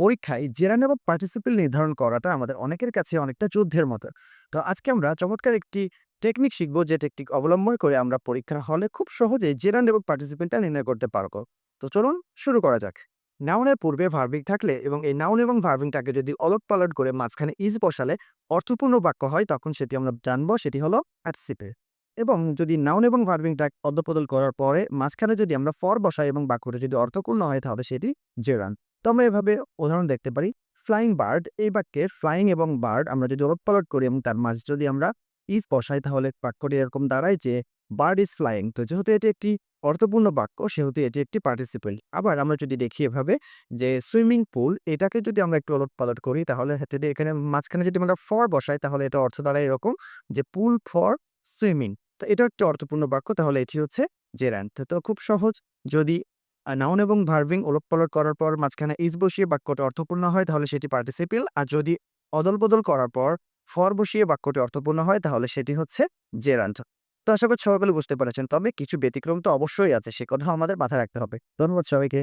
পরীক্ষায় জেরান এবং পার্টিসিপেল নির্ধারণ করাটা আমাদের অনেকের কাছে অনেকটা যুদ্ধের মতো। তো আজকে আমরা চমৎকার একটি টেকনিক শিখব যে টেকনিক অবলম্বন করে আমরা পরীক্ষার হলে খুব সহজেই জেরান এবং পার্টিসিপেন্টটা নির্ণয় করতে পারব। তো চলুন শুরু করা যাক। নাউনের পূর্বে ভার্বিক থাকলে এবং এই নাউন এবং ভার্বিংটাকে যদি অলট পালট করে মাঝখানে ইজ বসালে অর্থপূর্ণ বাক্য হয়, তখন সেটি আমরা জানব, সেটি হলো পার্টিসিপেট এবং যদি নাউন এবং ভার্বিংটা অদলবদল করার পরে মাঝখানে যদি আমরা ফর বসাই এবং বাক্যটা যদি অর্থপূর্ণ হয়, তাহলে সেটি জেরান তো আমরা এভাবে উদাহরণ দেখতে পারি। ফ্লাইং বার্ড, এই বাক্যে ফ্লাইং এবং বার্ড আমরা যদি ওলট পালট করি এবং তার মাঝে যদি আমরা ইজ বসাই, তাহলে বাক্যটি এরকম দাঁড়ায় যে, বার্ড ইজ ফ্লাইং। তো যেহেতু এটি একটি অর্থপূর্ণ বাক্য, সেহেতু এটি একটি পার্টিসিপেল আবার আমরা যদি দেখি এভাবে যে, সুইমিং পুল, এটাকে যদি আমরা একটু ওলট পালট করি, তাহলে যদি এখানে মাঝখানে যদি আমরা ফর বসাই, তাহলে এটা অর্থ দাঁড়ায় এরকম যে, পুল ফর সুইমিং। তো এটা একটি অর্থপূর্ণ বাক্য, তাহলে এটি হচ্ছে জেরান তো খুব সহজ, যদি নাউন এবং ভার্ভিং ওলট পালট করার পর মাঝখানে ইজ বসিয়ে বাক্যটি অর্থপূর্ণ হয়, তাহলে সেটি পার্টিসিপিল আর যদি অদল বদল করার পর ফর বসিয়ে বাক্যটি অর্থপূর্ণ হয়, তাহলে সেটি হচ্ছে জেরান্ট তো আশা করছি সবাই বুঝতে পেরেছেন। তবে কিছু ব্যতিক্রম তো অবশ্যই আছে, সে কথা আমাদের মাথায় রাখতে হবে। ধন্যবাদ সবাইকে।